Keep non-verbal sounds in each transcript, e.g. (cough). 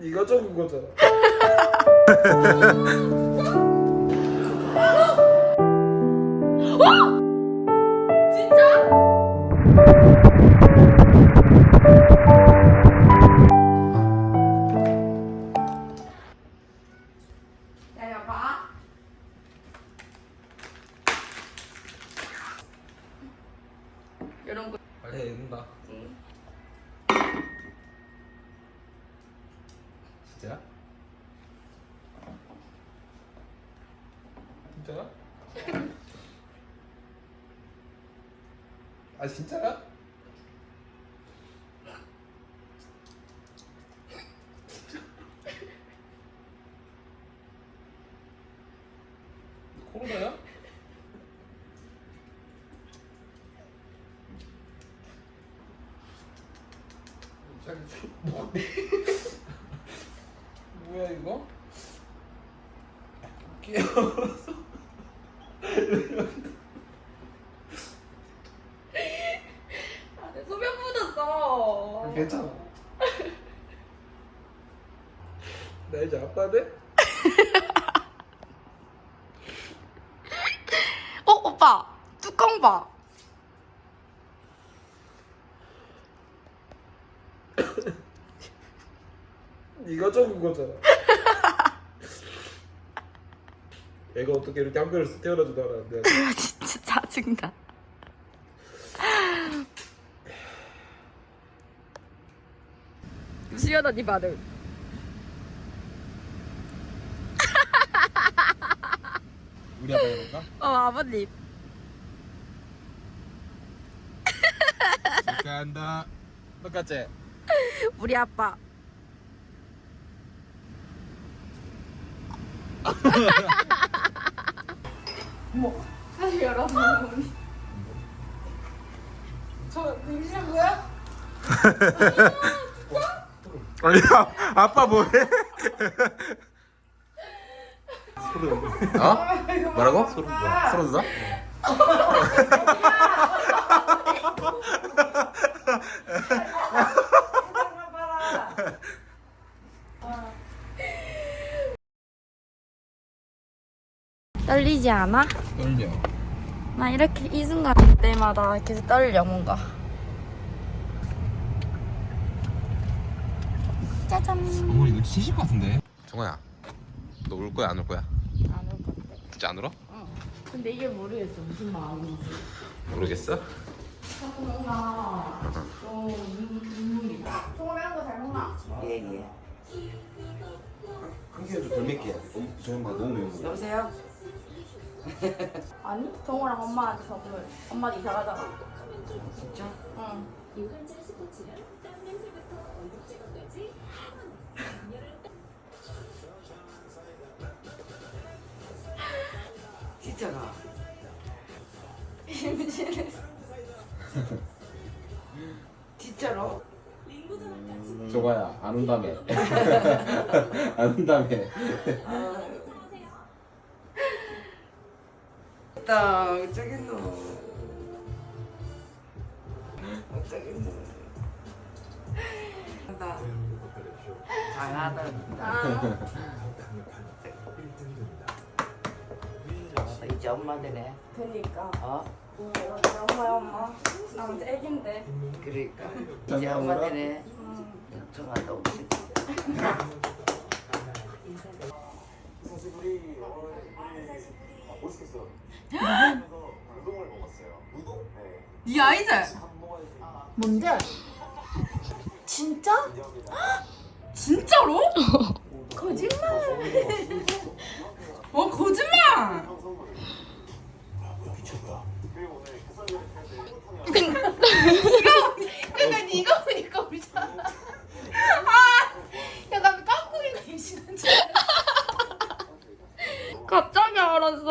네가 적은 거잖아. 진짜? 진짜야? (laughs) 아 진짜야? (laughs) 코로나야? 자기 뭐 (laughs) 뭐야 이거? 귀여워서 아, 내 소변 묻었어. 괜찮아 나 이제 아빠 돼? (laughs) 어, 오빠. 뚜껑 봐. 네가 적은 거잖아 (laughs) 얘가 어떻게 이렇게 한 그릇 태어나지도 않았는데 진짜 짜증나. 시원한 이 반응. 우리 아빠 해볼까? 어, 아버님. (laughs) 축하한다 똑같지? 우리 아빠. 뭐? 사실 여러분. 저 임신한 거야? 아니 아빠 뭐해? 어? 뭐라고? 소름 돋아 소름 돋아? (laughs) 떨리지 않아? 떨려 나 이렇게 이 순간 때마다 계속 떨려 뭔가. 짜잔. 어머니 이거 치실 것 같은데 정호야 너 울 거야 안 울 거야? 안올 것 같아. 진짜 안 울어? 응. 근데 이게 모르겠어 무슨 마음인지. 모르겠어? 뭔가 좀 눈- 눈물이 이런 거잘 먹나? 예예. 한 개도 덜 맵게. 저는 막 너무 매운 거. 여보세요? (laughs) 아니 정우랑 엄마한테 선물. 엄마 이사 가잖아. 진짜? 응. 진짜가. (laughs) 진짜로? 정호야 안 운다며 (laughs) 안 운다며 딱 어쩌겠노. 어쩌겠노. 한다. 잘하다. 아. 잘하다. 이제 엄마 되네. 그니까. 어? 응, 엄마야 엄마. 나 이제 애긴데. 그러니까. 이제 엄마 되네. 정하다 없지. 사실 우리 오늘 우리 멋있겠어. 우동을 먹었어요. 우동? 네. 네? 밥 먹어야지. 뭔데? 진짜? 진짜로? (laughs) 거짓말. 어 거짓말. 형 선물을. 뭐야 미쳤다. 그리고 오늘 해설위원 할때 (laughs) (laughs)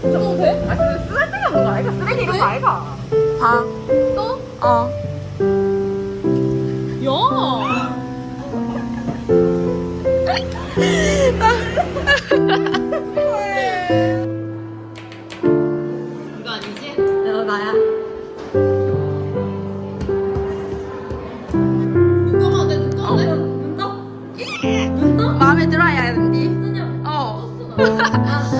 쓰레기? 저거 돼? 아 근데 쓰레기가 뭐가? 아, 이거 쓰레기 이런 거 아이가 봐. 또? 어. 야! 이거 아니지? 너 나야. 눈 떠면 안 돼, 눈 떠면 안 돼? 어. 눈 떠? 예! 눈 떠? 마음에 들어야 하는데. 뜨냐? 어. 떴어, 나. 아.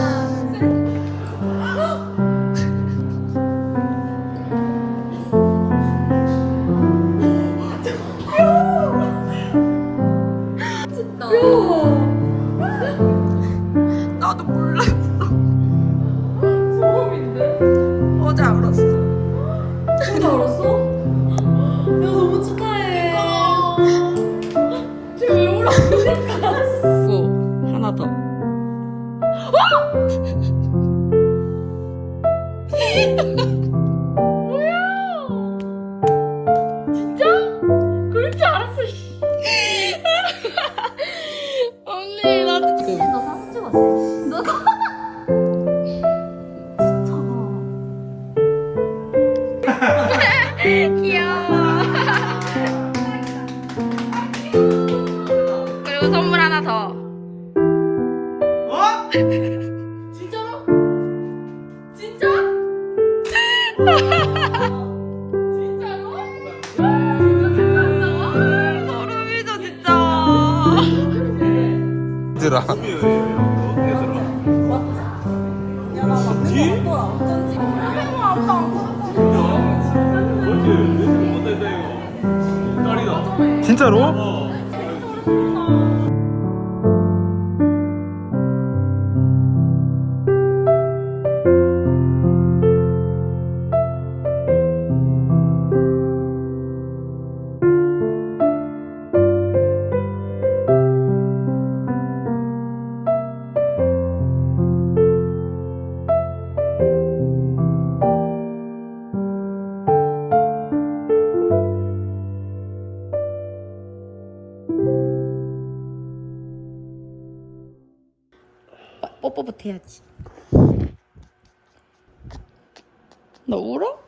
하나 더. 그럴 줄 알았어, 씨. 언니 나 진짜. 너 사진 찍었어. 너 귀여워. (laughs) 그리고 선물 하나 더. (laughs) 진짜로? 진짜? 진짜로? 진짜 대단하다. 소름이죠 진짜. 얘들아 진짜로? 뽀뽀부터 해야지. 너 울어?